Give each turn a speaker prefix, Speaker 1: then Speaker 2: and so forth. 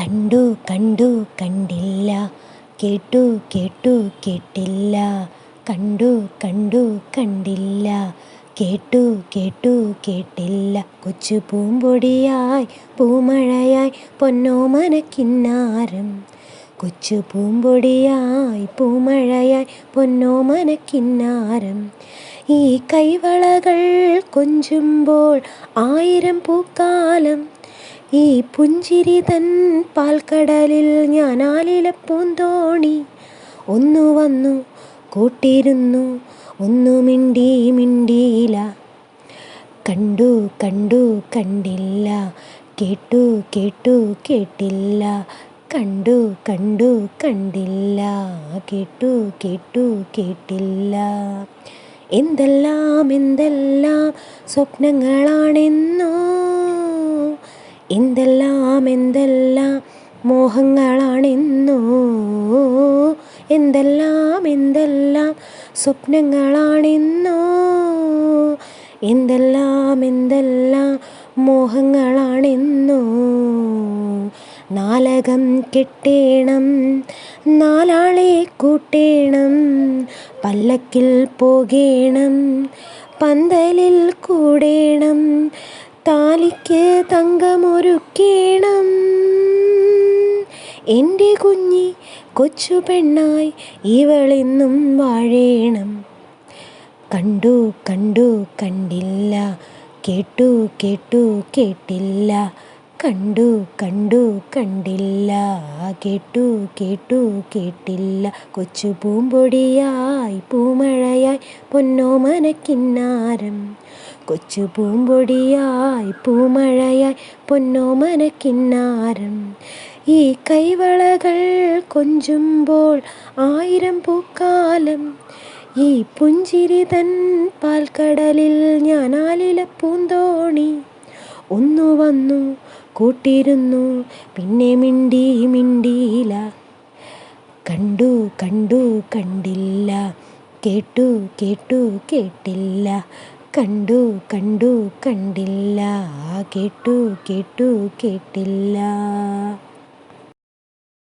Speaker 1: കണ്ടു കണ്ടു കണ്ടില്ല. കേട്ടു കേട്ടു കേട്ടില്ല. കണ്ടു കണ്ടു കണ്ടില്ല. കേട്ടു കേട്ടു കേട്ടില്ല. കൊച്ചു പൂമ്പൊടിയായി പൂമഴയായി പൊന്നോമനക്കിന്നാരം കൊച്ചു പൂമ്പൊടിയായി പൂമഴയായി പൊന്നോമനക്കിന്നാരം ഈ കൈവളകൾ കൊഞ്ചുമ്പോൾ ആയിരം പൂക്കാലം ഈ പുഞ്ചിരി തൻ പാൽക്കടലിൽ ഞാൻ ആലിലപ്പൂന്തോണി ഒന്നു വന്നു കൂട്ടിരുന്നു ഒന്നു മിണ്ടി മിണ്ടിയില്ല കണ്ടു കണ്ടു കണ്ടില്ല. കേട്ടു കേട്ടു കേട്ടില്ല. കണ്ടു കണ്ടു കണ്ടില്ല. കേട്ടു കേട്ടു കേട്ടില്ല. എന്തെല്ലാം എന്തെല്ലാം സ്വപ്നങ്ങളാണെന്നോ എന്തെല്ലാം എന്തെല്ലാം മോഹങ്ങളാണെന്നോ? എന്തെല്ലാം എന്തെല്ലാം സ്വപ്നങ്ങളാണെന്നോ? എന്തെല്ലാം എന്തെല്ലാം മോഹങ്ങളാണെന്നോ? നാലകം കെട്ടേണം നാലാളെ കൂട്ടേണം പല്ലക്കിൽ പോകേണം പന്തലിൽ കൂടേണം താലിക്ക് തങ്കമൊരുക്കേണം. എന്റെ കുഞ്ഞി കൊച്ചു പെണ്ണായി ഇവളെന്നും വാഴേണം. കണ്ടു കണ്ടു കണ്ടില്ല. കേട്ടു കേട്ടു കേട്ടില്ല. കണ്ടു കണ്ടു കണ്ടില്ല. കേട്ടു കേട്ടു കേട്ടില്ല. കൊച്ചു പൂമ്പൊടിയായി പൂമഴയായി പൊന്നോമനക്കിന്നാരം കൊച്ചു പൂമ്പൊടിയായി പൂമഴയായി പൊന്നോമനക്കിന്നാരം ഈ കൈവളകൾ കൊഞ്ചുമ്പോൾ ആയിരം പൂക്കാലം. ഈ പുഞ്ചിരി തൻ പാൽക്കടലിൽ ഞാൻ ആലില പൂന്തോണി. ഒന്നു വന്നു കൂട്ടിരുന്നു പിന്നെ മിണ്ടി മിണ്ടിയില്ല. കണ്ടു കണ്ടു കണ്ടില്ല. കേട്ടു കേട്ടു കേട്ടില്ല. കണ്ടു കണ്ടു കണ്ടില്ല. കേട്ടു കേട്ടു കേട്ടില്ല.